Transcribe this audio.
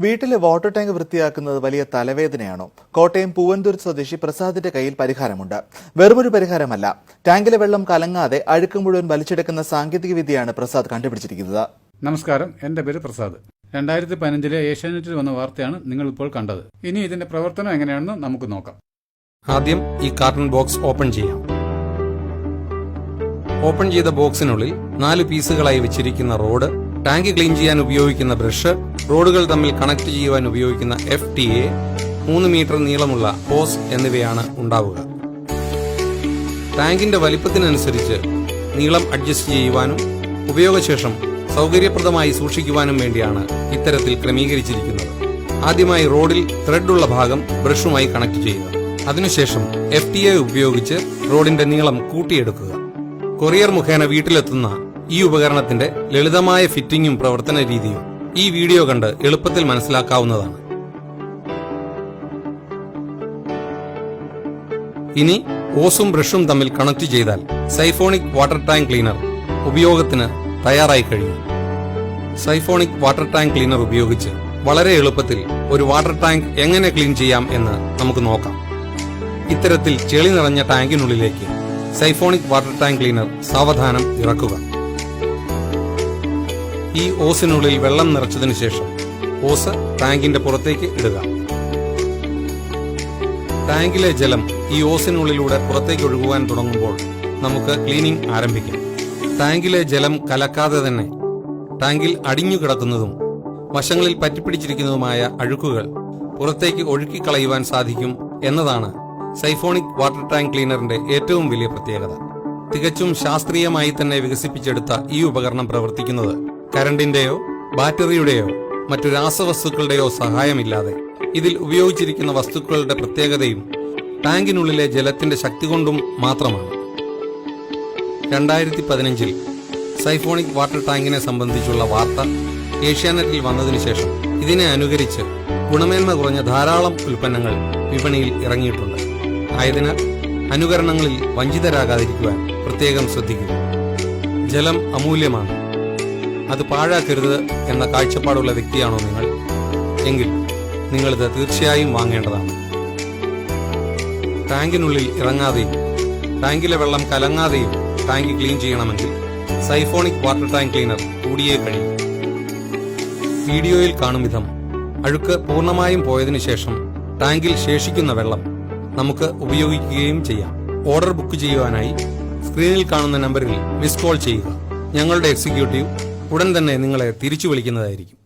വീട്ടിലെ water tank വൃത്തിയാക്കുന്നത് വലിയ തലവേദനയാണോ? കോട്ടയം പൂവന്തൂർ സ്വദേശി പ്രസാദിന്റെ കയ്യിൽ പരിഹാരമുണ്ട്. വെറുമൊരു പരിഹാരമല്ല. ടാങ്കിലെ വെള്ളം കലങ്ങാതെ അഴുക്ക് മുഴുവൻ വലിച്ചെടുക്കുന്ന സാങ്കേതിക വിദ്യയാണ് പ്രസാദ് കണ്ടുപിടിച്ചിരിക്കുന്നത്. നമസ്കാരം. എന്റെ പേര് പ്രസാദ്. രണ്ടായിരത്തി പതിനഞ്ചിലെ ഏഷ്യാനെറ്റിൽ വന്ന വാർത്തയാണ് നിങ്ങൾ ഇപ്പോൾ കണ്ടത്. ഇനി ഇതിന്റെ പ്രവർത്തനം എങ്ങനെയാണെന്ന് നമുക്ക് നോക്കാം. ആദ്യം ഈ കാർട്ടൺ ബോക്സ് ഓപ്പൺ ചെയ്യാം. ഓപ്പൺ ചെയ്ത ബോക്സിനുള്ളിൽ നാല് പീസുകളായി വെച്ചിരിക്കുന്ന റോഡ് ടാങ്ക് ക്ലീൻ ചെയ്യാൻ ഉപയോഗിക്കുന്ന ബ്രഷ് റോഡുകൾ തമ്മിൽ കണക്ട് ചെയ്യുവാൻ ഉപയോഗിക്കുന്ന എഫ് ടി എ മൂന്ന് മീറ്റർ നീളമുള്ള ഹോസ് എന്നിവയാണ് ഉണ്ടാവുക. ടാങ്കിന്റെ വലിപ്പത്തിനനുസരിച്ച് നീളം അഡ്ജസ്റ്റ് ചെയ്യുവാനും ഉപയോഗശേഷം സൗകര്യപ്രദമായി സൂക്ഷിക്കുവാനും വേണ്ടിയാണ് ഇത്തരത്തിൽ ക്രമീകരിച്ചിരിക്കുന്നത്. ആദ്യമായി റോഡിൽ ത്രെഡുള്ള ഭാഗം ബ്രഷുമായി കണക്ട് ചെയ്യുക. അതിനുശേഷം എഫ് ടി എ ഉപയോഗിച്ച് റോഡിന്റെ നീളം കൂട്ടിയെടുക്കുക. കൊറിയർ മുഖേന വീട്ടിലെത്തുന്ന ഈ ഉപകരണത്തിന്റെ ലളിതമായ ഫിറ്റിംഗും പ്രവർത്തന രീതിയും ഈ വീഡിയോ കണ്ട് എളുപ്പത്തിൽ മനസ്സിലാക്കാവുന്നതാണ്. ഇനി ഓസും ബ്രഷും തമ്മിൽ കണക്ട് ചെയ്താൽ സൈഫോണിക് വാട്ടർ ടാങ്ക് ക്ലീനർ ഉപയോഗത്തിന് തയ്യാറായി കഴിഞ്ഞു. സൈഫോണിക് വാട്ടർ ടാങ്ക് ക്ലീനർ ഉപയോഗിച്ച് വളരെ എളുപ്പത്തിൽ ഒരു വാട്ടർ ടാങ്ക് എങ്ങനെ ക്ലീൻ ചെയ്യാം എന്ന് നമുക്ക് നോക്കാം. ഇത്തരത്തിൽ ചെളി നിറഞ്ഞ ടാങ്കിനുള്ളിലേക്ക് സൈഫോണിക് വാട്ടർ ടാങ്ക് ക്ലീനർ സാവധാനം ഇറക്കുക. ഈ ഓസിനുള്ളിൽ വെള്ളം നിറച്ചതിനു ശേഷം ഓസ് ടാങ്കിന്റെ പുറത്തേക്ക് ഇടുക. ടാങ്കിലെ ജലം ഈ ഓസിനുള്ളിലൂടെ പുറത്തേക്ക് ഒഴുകുവാൻ തുടങ്ങുമ്പോൾ നമുക്ക് ക്ലീനിംഗ് ആരംഭിക്കാം. ടാങ്കിലെ ജലം കലക്കാതെ തന്നെ ടാങ്കിൽ അടിഞ്ഞു കിടക്കുന്നതും വശങ്ങളിൽ പറ്റിപ്പിടിച്ചിരിക്കുന്നതുമായ അഴുക്കുകൾ പുറത്തേക്ക് ഒഴുക്കിക്കളയുവാൻ സാധിക്കും എന്നതാണ് സൈഫോണിക് വാട്ടർ ടാങ്ക് ക്ലീനറിന്റെ ഏറ്റവും വലിയ പ്രത്യേകത. തികച്ചും ശാസ്ത്രീയമായി തന്നെ വികസിപ്പിച്ചെടുത്ത ഈ ഉപകരണം പ്രവർത്തിക്കുന്നത് കരണ്ടിന്റെയോ ബാറ്ററിയുടെയോ മറ്റു രാസവസ്തുക്കളുടെയോ സഹായമില്ലാതെ ഇതിൽ ഉപയോഗിച്ചിരിക്കുന്ന വസ്തുക്കളുടെ പ്രത്യേകതയും ടാങ്കിനുള്ളിലെ ജലത്തിന്റെ ശക്തി കൊണ്ടും മാത്രമാണ്. രണ്ടായിരത്തി പതിനഞ്ചിൽ സൈഫോണിക് വാട്ടർ ടാങ്കിനെ സംബന്ധിച്ചുള്ള വാർത്ത ഏഷ്യാനെറ്റിൽ വന്നതിനു ശേഷം ഇതിനെ അനുകരിച്ച് ഗുണമേന്മ കുറഞ്ഞ ധാരാളം ഉൽപ്പന്നങ്ങൾ വിപണിയിൽ ഇറങ്ങിയിട്ടുണ്ട്. ആയതിനാൽ അനുകരണങ്ങളിൽ വഞ്ചിതരാകാതിരിക്കുവാൻ പ്രത്യേകം ശ്രദ്ധിക്കുക ജലം അമൂല്യമാണ്. അത് പാഴാക്കരുത് എന്ന കാഴ്ചപ്പാടുള്ള വ്യക്തിയാണോ നിങ്ങൾ? എങ്കിൽ നിങ്ങളിത് തീർച്ചയായും വാങ്ങേണ്ടതാണ്. ടാങ്കിനുള്ളിൽ ഇറങ്ങാതെയും ടാങ്കിലെ വെള്ളം കലങ്ങാതെയും ടാങ്ക് ക്ലീൻ ചെയ്യണമെങ്കിൽ സൈഫോണിക് വാട്ടർ ടാങ്ക് ക്ലീനർ കൂടിയേ കഴിയും. വീഡിയോയിൽ കാണും വിധം അഴുക്ക് പൂർണമായും പോയതിനു ശേഷം ടാങ്കിൽ ശേഷിക്കുന്ന വെള്ളം നമുക്ക് ഉപയോഗിക്കുകയും ചെയ്യാം. ഓർഡർ ബുക്ക് ചെയ്യുവാനായി സ്ക്രീനിൽ കാണുന്ന നമ്പറിൽ മിസ് കോൾ ചെയ്യുക. ഞങ്ങളുടെ എക്സിക്യൂട്ടീവ് ഉടൻ തന്നെ നിങ്ങളെ തിരിച്ചു വിളിക്കുന്നതായിരിക്കും.